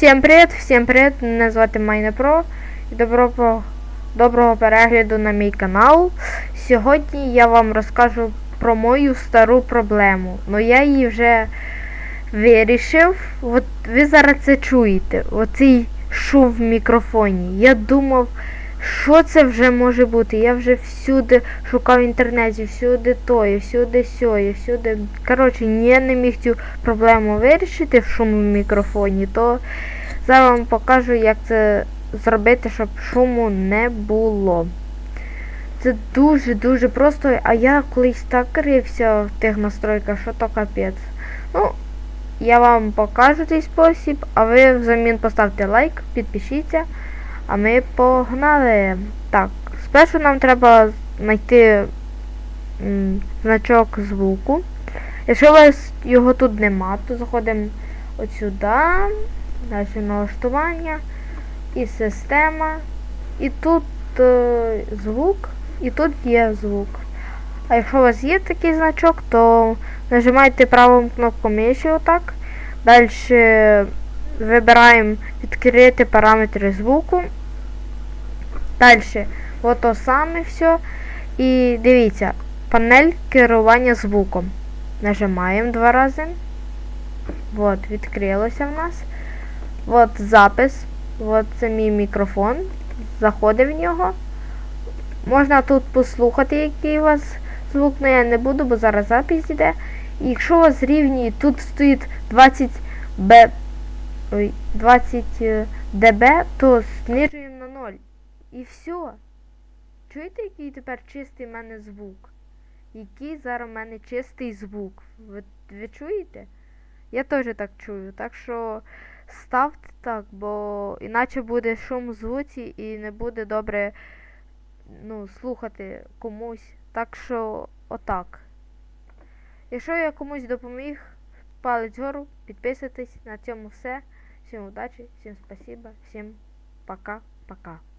Всім привіт, всім привіт, мене звати Майнепро і доброго, доброго перегляду на мій канал. Сьогодні я вам розкажу про мою стару проблему. Ну я її вже вирішив. От ви зараз це чуєте, оцей шум в мікрофоні. Я думав, що це вже може бути. Я вже всюди шукав в інтернеті, всюди тоє, всюди сьоє, всюди. Коротше, я не міг цю проблему вирішити в шуму в мікрофоні, то зараз вам покажу, як це зробити, щоб шуму не було. Це дуже-дуже просто, а я колись так рився в тих настройках, що то капець. Ну, я вам покажу цей спосіб, а ви взамін поставте лайк, підпишіться, а ми погнали. Так, спершу нам треба знайти значок звуку. Якщо у вас його тут нема, то заходимо от сюди, далі налаштування і система. І тут е, звук, і тут є звук. А якщо у вас є такий значок, то нажимаєте праву кнопку миші отак. Далі вибираємо відкрити параметри звуку. Далі, ото саме все. І дивіться, панель керування звуком. Нажимаємо два рази. От, відкрилося в нас. От запис. От це мій мікрофон. Заходимо в нього. Можна тут послухати, який у вас звук, але я не буду, бо зараз запис йде. І якщо у вас рівні, тут стоїть 20 Б. Ой, 20 дБ, то знижуємо на 0. І все. Чуєте, який тепер чистий в мене звук? Який зараз в мене чистий звук? Ви, ви чуєте? Я теж так чую. Так що ставте так, бо іначе буде шум в звуці і не буде добре ну, слухати комусь. Так що отак. Якщо я комусь допоміг, палець вгору, підписуйтесь. На цьому все. Всім удачі, всім спасибо, всім пока-пока.